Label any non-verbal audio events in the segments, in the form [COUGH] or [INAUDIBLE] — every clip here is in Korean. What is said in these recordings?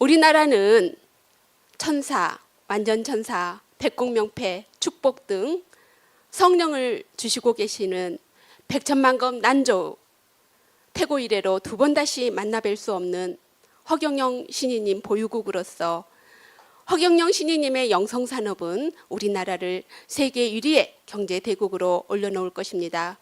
우리나라는 천사, 완전 천사, 백공명패, 축복 등 성령을 주시고 계시는 백천만금 난조 태고 이래로 두 번 다시 만나뵐 수 없는 허경영 신이님 보유국으로서 허경영 신이님의 영성 산업은 우리나라를 세계 1위의 경제 대국으로 올려놓을 것입니다.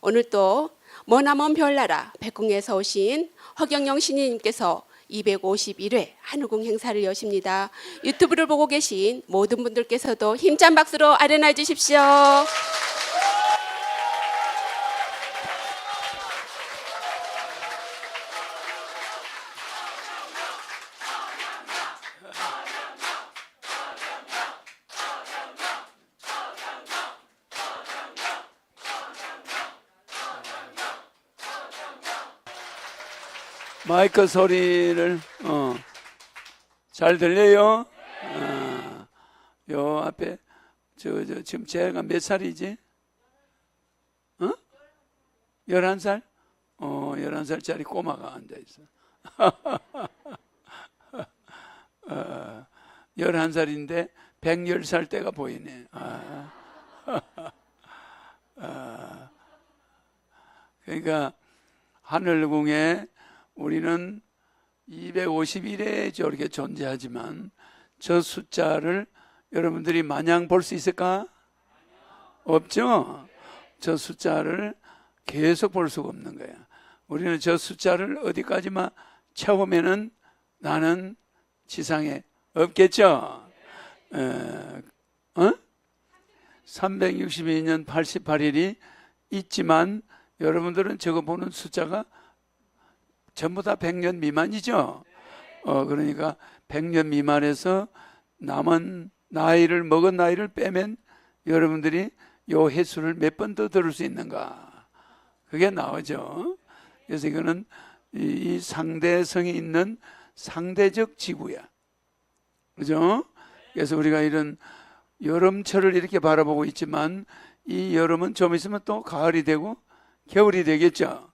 오늘 또 머나먼 별나라 백궁에서 오신 허경영 신이님께서 251회 한우궁 행사를 여십니다. 유튜브를 보고 계신 모든 분들께서도 힘찬 박수로 아련해 주십시오. 마이크 소리를 어, 잘 들려요? 어, 요 앞에 저, 저 지금 제가 몇 살이지? 어? 11살? 어, 11살짜리 꼬마가 앉아 있어. [LAUGHS] 어, 11살인데 110살 때가 보이네. 아. [LAUGHS] 아. 그러니까 하늘궁에 우리는 251회 저렇게 존재하지만 저 숫자를 여러분들이 마냥 볼 수 있을까? 없죠? 저 숫자를 계속 볼 수가 없는 거야. 우리는 저 숫자를 어디까지만 채우면은 나는 지상에 없겠죠? 에, 어? 362년 88일이 있지만 여러분들은 저거 보는 숫자가 전부 다 100년 미만이죠. 어, 그러니까 100년 미만에서 남은 나이를 먹은 나이를 빼면 여러분들이 요 횟수를 몇 번 더 들을 수 있는가? 그게 나오죠. 그래서 이거는 이, 이 상대성이 있는 상대적 지구야. 그죠? 그래서 우리가 이런 여름철을 이렇게 바라보고 있지만 이 여름은 좀 있으면 또 가을이 되고 겨울이 되겠죠.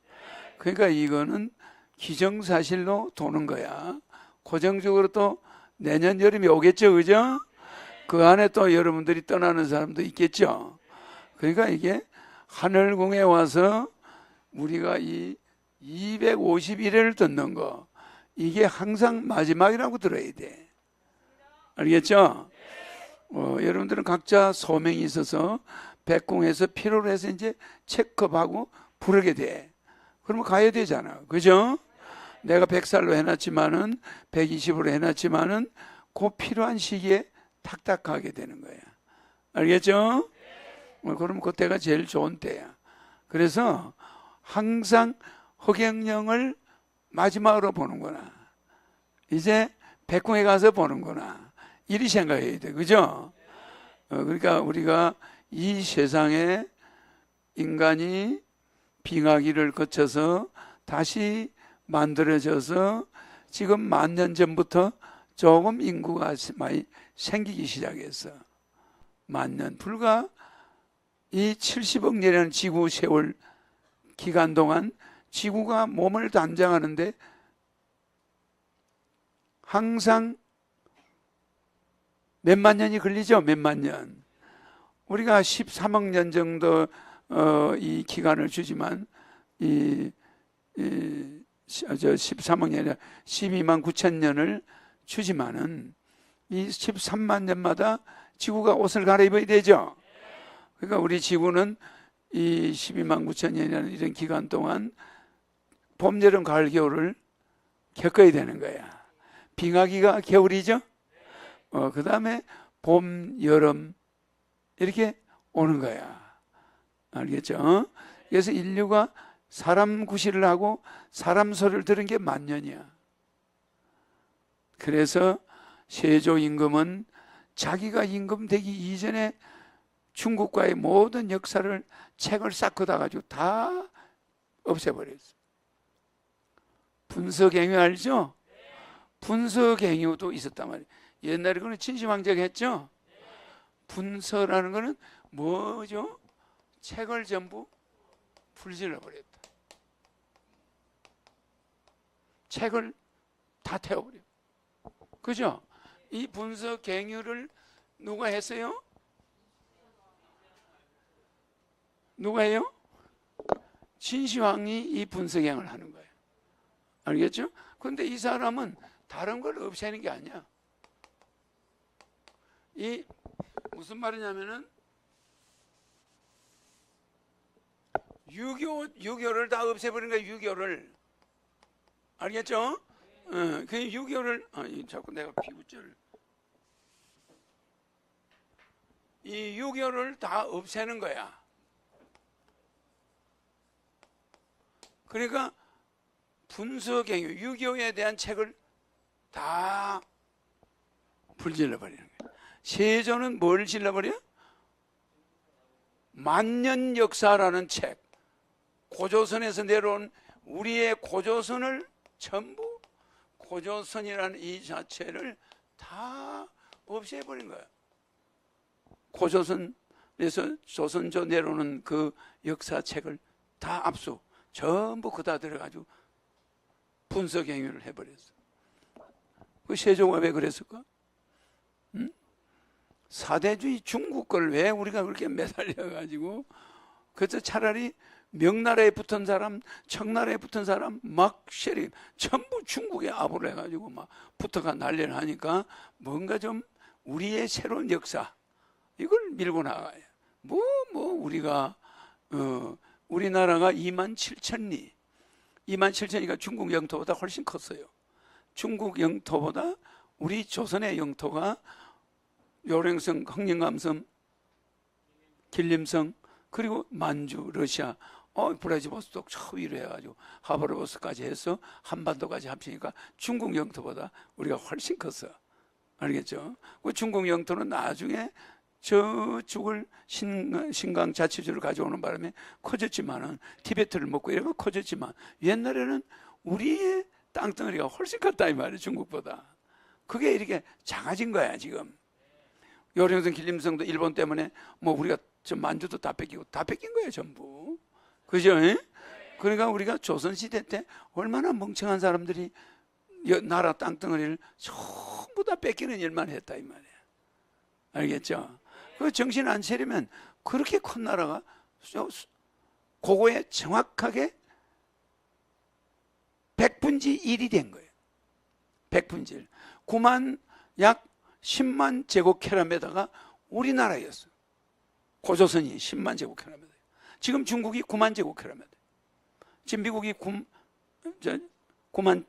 그러니까 이거는 기정사실로 도는 거야. 고정적으로 또 내년 여름이 오겠죠, 그죠? 그 안에 또 여러분들이 떠나는 사람도 있겠죠. 그러니까 이게 하늘궁에 와서 우리가 이 251회를 듣는 거, 이게 항상 마지막이라고 들어야 돼. 알겠죠? 어, 여러분들은 각자 소명이 있어서 백궁에서 필요로 해서 이제 체크업하고 부르게 돼. 그러면 가야 되잖아. 그죠? 내가 100살로 해놨지만은 120으로 해놨지만은 그 필요한 시기에 탁탁 가게 되는 거야. 알겠죠? 어, 그럼 그때가 제일 좋은 때야. 그래서 항상 허경영을 마지막으로 보는구나. 이제 백궁에 가서 보는구나. 이리 생각해야 돼. 그죠? 어, 그러니까 우리가 이 세상에 인간이 빙하기를 거쳐서 다시 만들어져서 지금 만 년 전부터 조금 인구가 많이 생기기 시작했어. 만 년. 불과 이 70억 년이라는 지구 세월 기간 동안 지구가 몸을 단장하는데 항상 몇만 년이 걸리죠? 몇만 년. 우리가 13억 년 정도 어, 이 기간을 주지만 이, 이 저 13억 년이 12만 9천 년을 주지만은 이 13만 년마다 지구가 옷을 갈아입어야 되죠. 그러니까 우리 지구는 이 12만 9천 년이라는 이런 기간 동안 봄, 여름, 가을, 겨울을 겪어야 되는 거야. 빙하기가 겨울이죠. 어, 그 다음에 봄, 여름 이렇게 오는 거야. 알겠죠? 그래서 인류가 사람 구실을 하고 사람 소리를 들은 게 만년이야. 그래서 세조 임금은 자기가 임금 되기 이전에 중국과의 모든 역사를 책을 싹 걷어가지고 다 없애버렸어. 분서갱유 알죠? 분서갱유도 있었단 말이에요. 옛날에 그는 진시황제가 했죠? 분서라는 거는 뭐죠? 책을 전부 불질러 버렸다. 책을 다 태워버려. 그죠? 이 분석 갱유를 누가 했어요? 누가 해요? 진시황이 이 분석행을 하는 거예요. 알겠죠? 근데 이 사람은 다른 걸 없애는 게 아니야. 이 무슨 말이냐면은 유교 유교를 다 없애버린 거야 유교를 알겠죠? 어, 그 유교를 아, 이 자꾸 내가 피부절 이 유교를 다 없애는 거야. 그러니까 분석행위 유교에 대한 책을 다 불질러 버리는 거야. 세조는 뭘 질러버려? 만년 역사라는 책. 고조선에서 내려온 우리의 고조선을 전부 고조선이라는 이 자체를 다 없애버린 거야. 고조선에서 조선조 내려오는 그 역사책을 다 압수, 전부 그다 들어가지고 분석 행위를 해버렸어. 그 세종은 왜 그랬을까? 응? 사대주의 중국 걸 왜 우리가 그렇게 매달려가지고 그래서 차라리 명나라에 붙은 사람, 청나라에 붙은 사람, 막 쉐리 전부 중국에 압을 해가지고 막 붙어가 난리를 하니까 뭔가 좀 우리의 새로운 역사 이걸 밀고 나가요. 뭐, 뭐, 우리가, 어, 우리나라가 2만 7천 리, 2만 7천이가 중국 영토보다 훨씬 컸어요. 중국 영토보다 우리 조선의 영토가 요령성, 흥령감섬, 길림성, 그리고 만주, 러시아, 어, 브라지보스톡 저 위로 해가지고 하바르보스까지 해서 한반도까지 합치니까 중국 영토보다 우리가 훨씬 컸어. 알겠죠? 그 중국 영토는 나중에 저쪽을 신, 신강 자치주를 가져오는 바람에 커졌지만은 티베트를 먹고 이러면 커졌지만 옛날에는 우리의 땅덩어리가 훨씬 컸다 이 말이에요 중국보다 그게 이렇게 작아진 거야 지금 요령성 길림성도 일본 때문에 뭐 우리가 저 만주도 다 뺏기고 다 뺏긴 거예요 전부 그죠? 예? 그러니까 우리가 조선시대 때 얼마나 멍청한 사람들이 여- 나라 땅덩어리를 전부 다 뺏기는 일만 했다 이 말이야 알겠죠? 그 정신 안 차리면 그렇게 큰 나라가 그거에 정확하게 백분지 1이 된 거예요. 백분지 1. 9만 약 10만 제곱킬로미터가 우리나라였어. 고조선이 10만 제곱킬로미터. 지금 중국이 9만 제곱킬로미터. 지금 미국이 9, 저, 9만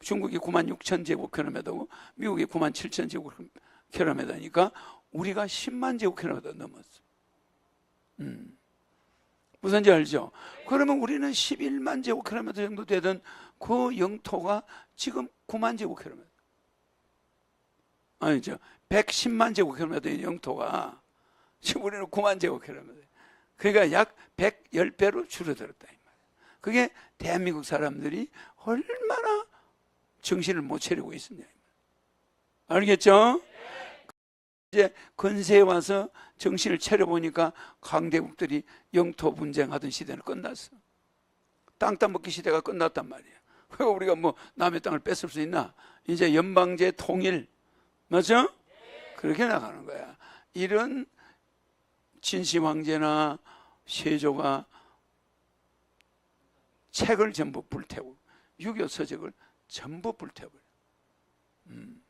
중국이 9만 6천 제곱킬로미터고 미국이 9만 7천 제곱킬로미터니까 우리가 10만 제곱킬로미터 넘었어. 음. 무슨지 알죠? 그러면 우리는 11만 제곱킬로미터 정도 되던 그 영토가 지금 9만 제곱킬로미터. 아니죠. 110만 제곱킬로미터의 영토가 지금 우리는 9만 제곱킬로미터. 그러니까 약 110배로 줄어들었다. 그게 대한민국 사람들이 얼마나 정신을 못 차리고 있었냐. 알겠죠? 이제 근세에 와서 정신을 차려보니까 강대국들이 영토 분쟁하던 시대는 끝났어. 땅 따먹기 시대가 끝났단 말이야. 왜 우리가 뭐 남의 땅을 뺏을 수 있나? 이제 연방제 통일, 맞죠? 그렇게 나가는 거야. 이런 진심 황제나 세조가 책을 전부 불태우고 유교 서적을 전부 불태워버려. 음.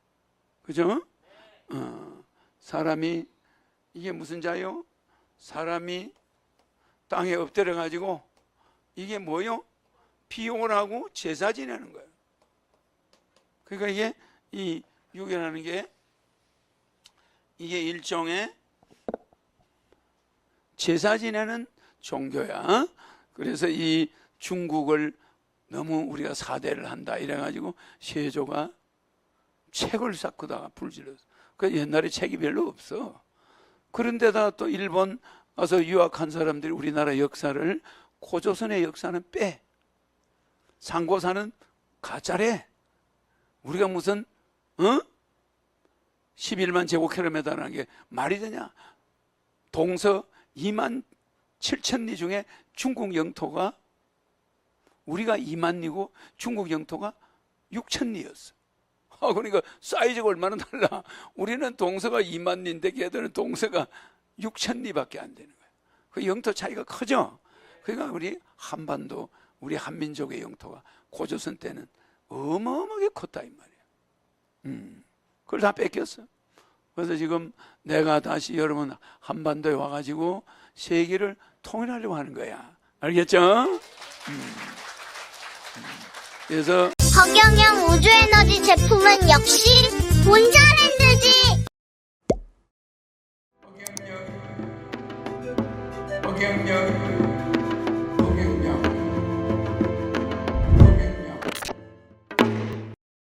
그죠? 어. 사람이 이게 무슨 자요? 사람이 땅에 엎드려 가지고 이게 뭐요? 비용을 하고 제사 지내는 거예요. 그러니까 이게 이 유교라는 게 이게 일종의 제사 지내는 종교야. 그래서 이 중국을 너무 우리가 사대를 한다 이래 가지고 세조가 책을 쌓고다가 불질렀어. 그 옛날에 책이 별로 없어. 그런데다 또 일본 와서 유학한 사람들이 우리나라 역사를 고조선의 역사는 빼. 상고사는 가짜래. 우리가 무슨 어? 11만 제곱킬로미터라는 게 말이 되냐? 동서 2만 7천 리 중에 중국 영토가 우리가 2만 리고 중국 영토가 6천 리였어. 그러니까 사이즈가 얼마나 달라. 우리는 동서가 2만 리인데 걔들은 동서가 6천 리밖에 안 되는 거예요. 그 영토 차이가 크죠. 그러니까 우리 한반도, 우리 한민족의 영토가 고조선 때는 어마어마하게 컸다 이 말이에요. 음, 그걸 다 뺏겼어. 그래서 지금 내가 다시 여러분 한반도에 와가지고 세계를 통일하려고 하는 거야. 알겠죠? 음. 음. 그래서 허경영 우주에너지 제품은 역시 본자랜드지. 허경영. 허경영.